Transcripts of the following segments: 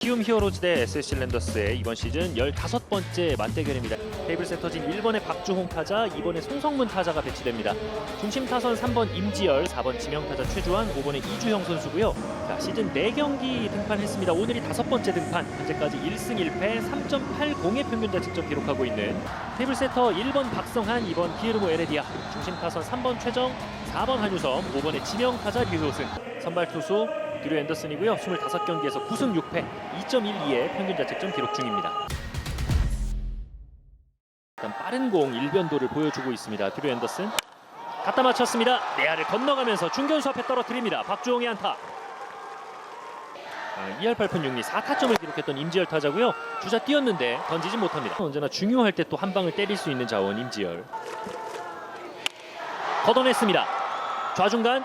키움 히어로즈 대 SSC 랜더스의 이번 시즌 15번째 맞대결입니다. 테이블 세터진 1번의 박주홍 타자, 2번의 송성문 타자가 배치됩니다. 중심 타선 3번 임지열, 4번 지명 타자 최주환, 5번의 이주형 선수고요. 자, 시즌 4경기 등판했습니다. 오늘이 다섯 번째 등판. 현재까지 1승 1패 3.80의 평균 자책점 기록하고 있는 테이블 세터 1번 박성한, 2번 기르모 에레디아, 중심 타선 3번 최정, 4번 한유섬, 5번의 지명 타자 류효승. 선발 투수 드류 앤더슨이고요. 25경기에서 9승 6패, 2.12의 평균 자책점 기록 중입니다. 일단 빠른 공 일변도를 보여주고 있습니다. 드류 앤더슨 갖다 맞췄습니다. 내야를 건너가면서 중견수 앞에 떨어뜨립니다. 박주홍의 안타. 아, 2할 8푼 6리 4타점을 기록했던 임지열 타자고요. 주자 뛰었는데 던지지 못합니다. 언제나 중요할 때 또 한 방을 때릴 수 있는 자원 임지열. 걷어냈습니다. 좌중간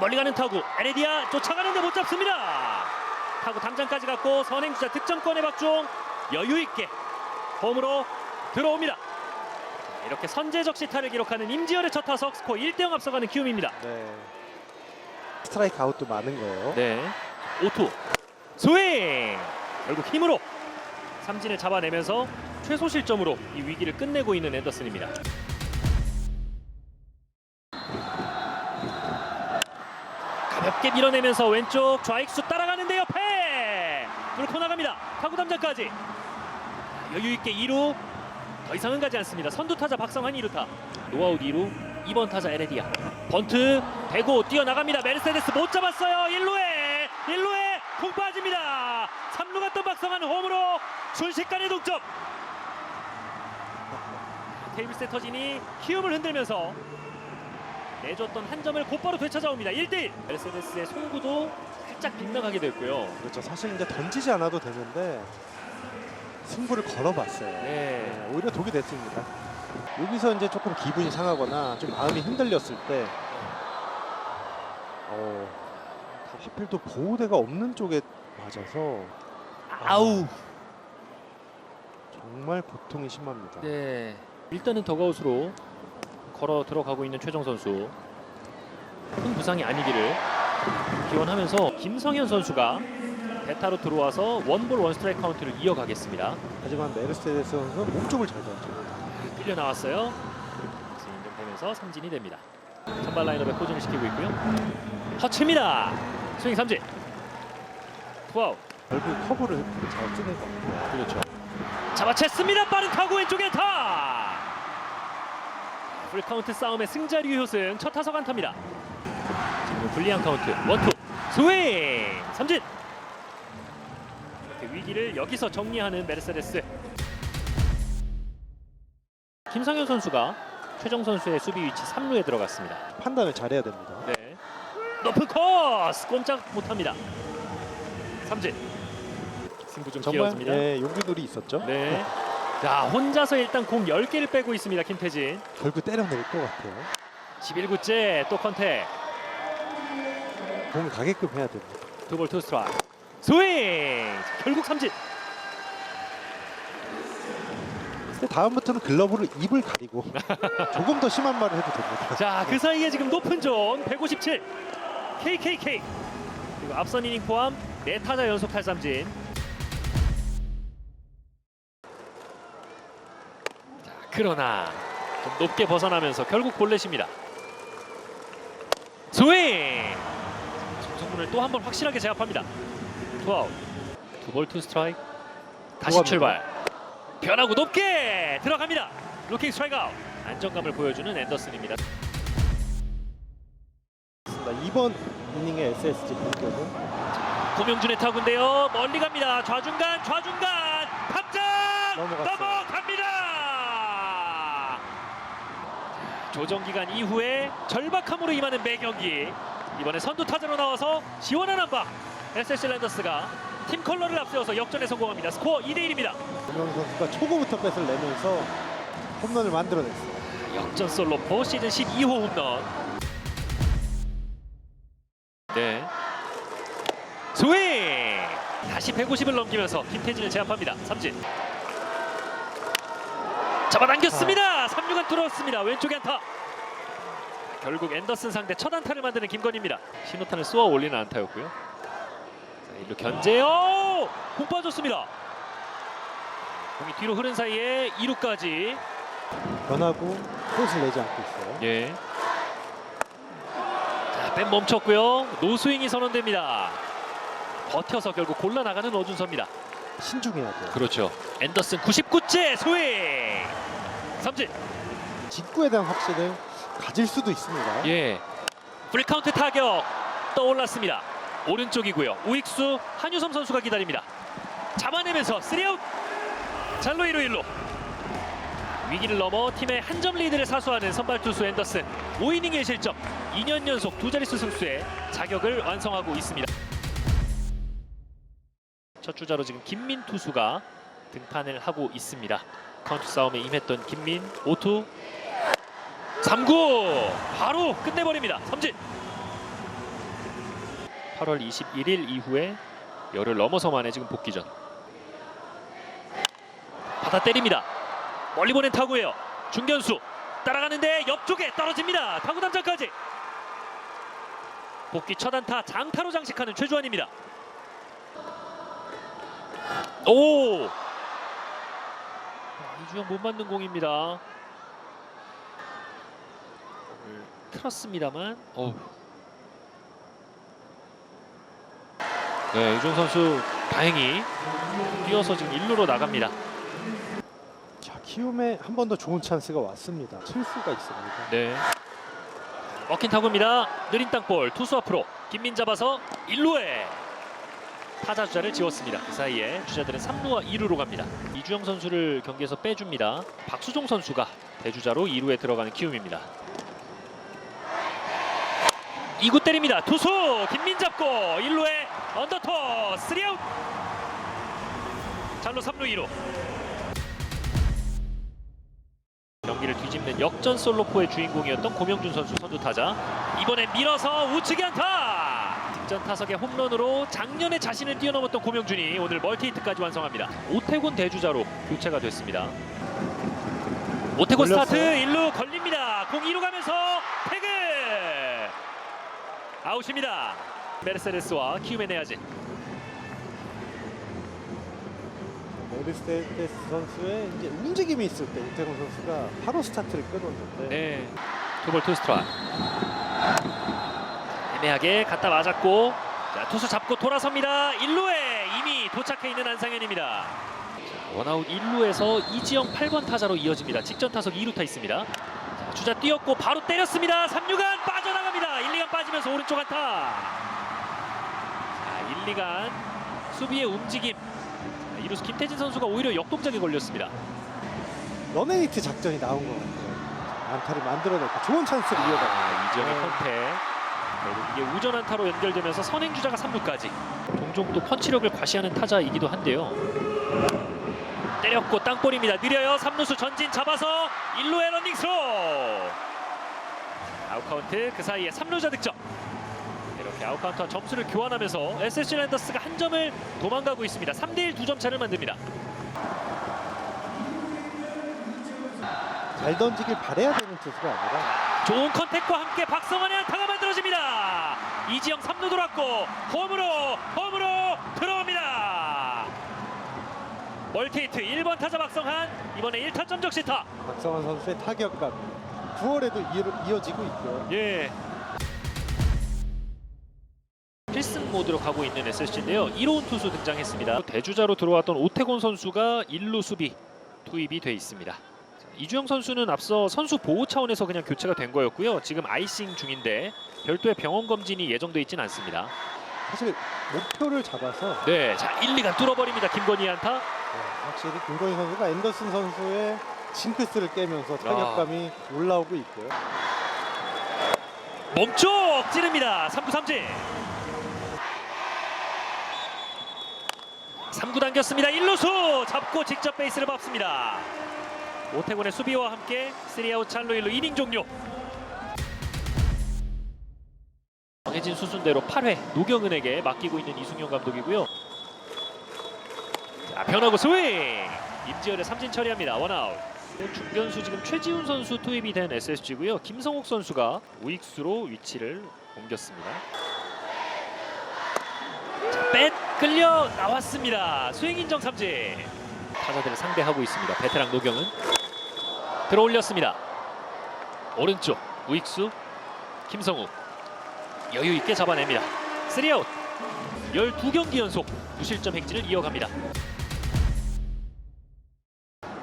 멀리 가는 타구 에레디아 쫓아가는데 못 잡습니다. 타구 담장까지 갔고 선행주자 득점권의 박주홍 여유 있게 홈으로 들어옵니다. 자, 이렇게 선제적 시타를 기록하는 임지열의 첫 타석 스코어 1대0 앞서가는 키움입니다. 네. 스트라이크 아웃도 많은 거예요. 네. 오투 스윙 결국 힘으로 삼진을 잡아내면서 최소 실점으로 이 위기를 끝내고 있는 앤더슨입니다. 가볍게 밀어내면서 왼쪽 좌익수 따라가는데 옆에 뚫고 나갑니다. 타구 담장까지 여유 있게 2루 더 이상은 가지 않습니다. 선두 타자 박성환 2루타 노아웃 2루 2번 타자 에레디아 번트 대고 뛰어나갑니다. 메르세데스 못 잡았어요. 1루에 1루에 공 빠집니다. 3루 갔던 박성환 홈으로 순식간에 동점. 테이블 세터진이 키움을 흔들면서 내줬던 한 점을 곧바로 되찾아옵니다. 1대1 메르세데스의 송구도 살짝 빗나가게 됐고요. 그렇죠. 사실 이제 던지지 않아도 되는데 승부를 걸어봤어요. 네. 네, 오히려 독이 됐습니다. 여기서 이제 조금 기분이 상하거나 좀 마음이 흔들렸을 때, 어, 하필 또 보호대가 없는 쪽에 맞아서 아우. 정말 고통이 심합니다. 네. 일단은 더가웃으로 걸어 들어가고 있는 최정 선수. 큰 부상이 아니기를 기원하면서 김성현 선수가 대타로 들어와서 원볼 원스트라이크 카운트를 이어가겠습니다. 하지만 메르세데스 선수는 몸쪽을 잘 던집니다. 끌려 나왔어요. 인정되면서 삼진이 됩니다. 선발 라인업에 포진을 시키고 있고요. 허치입니다. 스윙 삼진. 투아웃. 결국 커브를 잘 쓰는 것 같아요. 그렇죠. 잡아챘습니다. 빠른 타구 왼쪽에 타. 풀카운트 싸움의 승자 류효승 첫 타석 안타입니다. 지금 불리한 카운트 원투 스윙 삼진. 위기를 여기서 정리하는 메르세데스. 김성현 선수가 최정 선수의 수비 위치 3루에 들어갔습니다. 판단을 잘해야 됩니다. 네. 높은 코스 꼼짝 못합니다. 삼진. 승부 좀 정말 끼어집니다. 네, 용기놀이 있었죠. 네. 자 혼자서 일단 공 10개를 빼고 있습니다 김태진. 결국 때려낼 것 같아요. 11구째 또 컨택. 공을 가게끔 해야 됩니다. 두볼 투 스트라이크. 스윙! 결국 삼진. 근데 다음부터는 글러브를 입을 가리고 조금 더 심한 말을 해도 됩니다. 자 그 사이에 지금 높은 존 157 KKK 그리고 앞선 이닝 포함 4타자 연속 탈삼진 그러나 좀 높게 벗어나면서 결국 볼넷입니다. 스윙! 정성문을 또 한 번 확실하게 제압합니다. 투아웃. 두볼 투 스트라이크. 다시 들어갑니다. 출발. 변하고 높게 들어갑니다. 루킹 스트라이크 아웃. 안정감을 보여주는 앤더슨입니다. 이번 이닝의 SSG 공격은? 고명준의 타구인데요. 멀리 갑니다. 좌중간 좌중간. 탑장 넘어갔어요. 넘어갑니다 조정 기간 이후에 절박함으로 임하는 매경기 이번에 선두 타자로 나와서 시원한 한방 SSC 랜더스가 팀 컬러를 앞세워서 역전에 성공합니다 스코어 2대 1입니다 김영 선수가 초구부터 뺏을 내면서 홈런을 만들어냈어요. 역전 솔로 포 시즌 12호 홈런. 네. 스윙! 다시 150을 넘기면서 김태진을 제압합니다. 삼진. 잡아당겼습니다. 3루간 뚫었습니다. 왼쪽에 안타. 결국 앤더슨 상대 첫 안타를 만드는 김건희입니다. 신호탄을 쏘아 올리는 안타였고요. 자, 일루 견제요. 공 빠졌습니다. 공이 뒤로 흐른 사이에 2루까지. 변하고 포스를 내지 않고 있어요. 예. 자, 뺀 멈췄고요. 노스윙이 선언됩니다. 버텨서 결국 골라 나가는 어준서입니다. 신중해야 돼요. 그렇죠. 앤더슨 99째 스윙. 삼진. 직구에 대한 확신을 가질 수도 있습니다. 예. 풀카운트 타격 떠올랐습니다. 오른쪽이고요. 우익수 한유섬 선수가 기다립니다. 잡아내면서 3아웃. 잘로 1루 1루. 위기를 넘어 팀의 한 점 리드를 사수하는 선발 투수 앤더슨 5이닝 1실점 2년 연속 두 자릿수 승수에 자격을 완성하고 있습니다. 첫 주자로 지금 김민 투수가 등판을 하고 있습니다. 카운트 싸움에 임했던 김민 5투 3구 바로 끝내버립니다. 삼진. 8월 21일 이후에 열을 넘어서 만에 지금 복귀전. 받아 때립니다. 멀리 보낸 타구예요. 중견수 따라가는데 옆쪽에 떨어집니다. 타구 담장까지. 복귀 첫 안타 장타로 장식하는 최주환입니다. 오! 아, 이주영 못 맞는 공입니다. 틀었습니다만 어우. 네, 이종 선수 다행히 뛰어서 지금 1루로 나갑니다. 자, 키움에 한 번 더 좋은 찬스가 왔습니다. 칠수가 있습니다. 네. 먹힌 타구입니다. 느린 땅볼 투수 앞으로 김민 잡아서 1루에 타자 주자를 지웠습니다. 그 사이에 주자들은 3루와 2루로 갑니다. 이주영 선수를 경기에서 빼줍니다. 박수종 선수가 대주자로 2루에 들어가는 키움입니다. 2구 때립니다. 투수 김민 잡고 1루에 언더토 3아웃. 잘로 3루 2루. 경기를 뒤집는 역전 솔로포의 주인공이었던 고명준 선수 선두 타자 이번에 밀어서 우측에 안타 득전 타석의 홈런으로 작년에 자신을 뛰어넘었던 고명준이 오늘 멀티히트까지 완성합니다. 오태곤 대주자로 교체가 됐습니다. 오태곤 걸렸어요. 스타트 1루 걸립니다. 공 2루 가면서 태그! 아웃입니다. 메르세데스와 키움의 내야진. 메르세데스 선수의 이제 움직임이 있을 때 이태곤 선수가 바로 스타트를 끊었는데. 네. 투볼 투스트라. 애매하게 갖다 맞았고 자, 투수 잡고 돌아섭니다. 1루에 이미 도착해 있는 안상현입니다. 자, 원아웃 1루에서 이지영 8번 타자로 이어집니다. 직전 타석 2루타 있습니다. 자, 주자 뛰었고 바로 때렸습니다. 3루간 빠져나갑니다. 1, 2간 빠지면서 오른쪽 안타. 자, 1, 2간 수비의 움직임. 자, 이루수 김태진 선수가 오히려 역동작에 걸렸습니다. 러네이트 작전이 나온 것 같아요. 안타를 만들어냈고 좋은 찬스를 이어가. 아, 이지영의 네. 컨택 결국 이게 우전 안타로 연결되면서 선행 주자가 3루까지. 종종 또 펀치력을 과시하는 타자이기도 한데요. 때렸고 땅볼입니다. 느려요. 3루수 전진 잡아서 1루에 런닝 스로. 아웃카운트 그 사이에 3루자 득점. 이렇게 아웃카운트와 점수를 교환하면서 SSG 랜더스가 한 점을 도망가고 있습니다. 3대1 두 점 차를 만듭니다. 잘 던지길 바래야 되는 투수가 아니라 좋은 컨택과 함께 박성환의 안타가 만들어집니다. 이지영 3루 돌았고 홈으로 홈으로 들어옵니다. 멀티히트 1번 타자 박성환 이번에 1타점 적시타. 박성환 선수의 타격감 9월에도 이어지고 있고요. 예. 필승 모드로 가고 있는 SSG인데요. 1호운 투수 등장했습니다. 대주자로 들어왔던 오태곤 선수가 1루 수비 투입이 돼 있습니다. 자, 이주영 선수는 앞서 선수 보호 차원에서 그냥 교체가 된 거였고요. 지금 아이싱 중인데 별도의 병원 검진이 예정돼 있진 않습니다. 사실 목표를 잡아서 네, 자 1, 2가 뚫어버립니다. 김건희 안타. 네, 확실히 김건희 선수가 앤더슨 선수의 싱크스를 깨면서 타격감이 올라오고 있고요. 몸쪽 찌릅니다. 3구 삼진. 3구 당겼습니다. 1루수 잡고 직접 베이스를 밟습니다. 오태곤의 수비와 함께 3아웃 찰로 1루 이닝 종료. 정해진 수순대로 8회 노경은에게 맡기고 있는 이승용 감독이고요. 자, 변화구 스윙. 임지열의 삼진 처리합니다. 원아웃. 중견수 지금 최지훈 선수 투입이 된 SSG고요. 김성욱 선수가 우익수로 위치를 옮겼습니다. 자, 뺐고 끌려 나왔습니다. 스윙 인정 삼진. 타자들을 상대하고 있습니다. 베테랑 노경은 들어올렸습니다. 오른쪽 우익수 김성우 여유 있게 잡아냅니다. 3아웃. 12경기 연속 무실점 행진을 이어갑니다.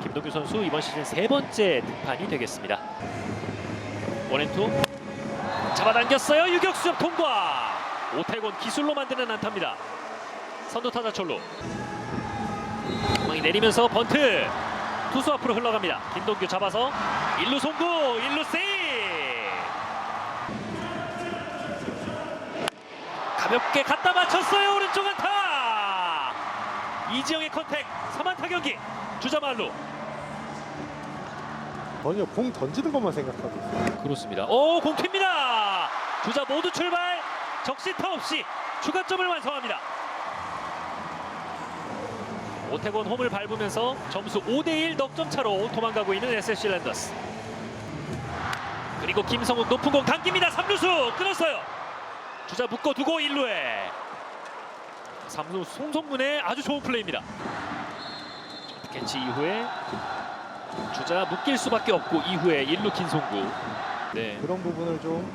김동규 선수 이번 시즌 세 번째 등판이 되겠습니다. 원앤투 잡아당겼어요. 유격수 옆 통과. 오태곤 기술로 만드는 안타입니다. 선두 타자 철로. 방망이 내리면서 번트. 투수 앞으로 흘러갑니다. 김동규 잡아서 1루 송구, 1루 세이. 가볍게 갖다 맞췄어요. 오른쪽 안타. 이지영의 컨택 3안타 경기. 주자 말로. 전혀 공 던지는 것만 생각하고 있어요. 그렇습니다. 오 공투입니다. 주자 모두 출발. 적시타 없이 추가점을 완성합니다. 오태곤 홈을 밟으면서 점수 5대1 넉점 차로 도망가고 있는 SSC 랜더스. 그리고 김성욱 높은 공 당깁니다. 3루수 끊었어요. 주자 묶어 두고 1루에 3루 송성문의 아주 좋은 플레이입니다. 캐치 이후에 주자 묶일 수밖에 없고 이후에 1루 김송구. 네. 그런 부분을 좀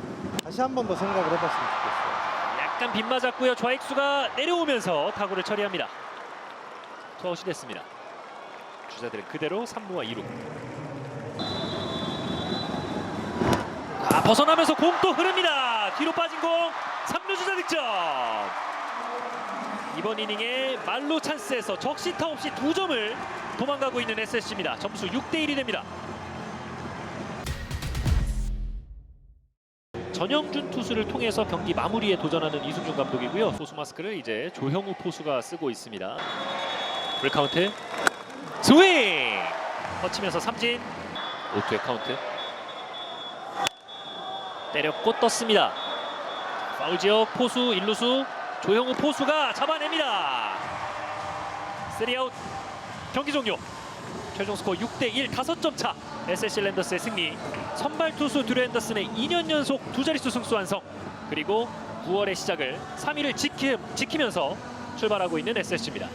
다시 한 번 더 생각을 해봤으면 좋겠어요. 약간 빗맞았고요. 좌익수가 내려오면서 타구를 처리합니다. 투아웃이 됐습니다. 주자들은 그대로 3루와 2루. 아, 벗어나면서 공 또 흐릅니다. 뒤로 빠진 공 3루 주자 득점. 이번 이닝에 말로 찬스에서 적시타 없이 두 점을 도망가고 있는 SSC입니다. 점수 6대 1이 됩니다. 전영준 투수를 통해서 경기 마무리에 도전하는 이승준 감독이고요. 소수 마스크를 이제 조형우 포수가 쓰고 있습니다. 풀카운트. 스윙! 뻗치면서 삼진. 오투의 카운트. 때렸고 떴습니다. 파울 지역 포수 1루수. 조형우 포수가 잡아냅니다. 3아웃. 경기 종료. 최종 스코어 6대1 5점 차. SSC 랜더스의 승리. 선발 투수 듀레 앤더슨의 2년 연속 두 자릿수 승수 완성. 그리고 9월의 시작을 3위를 지키, 지키면서 출발하고 있는 SSC입니다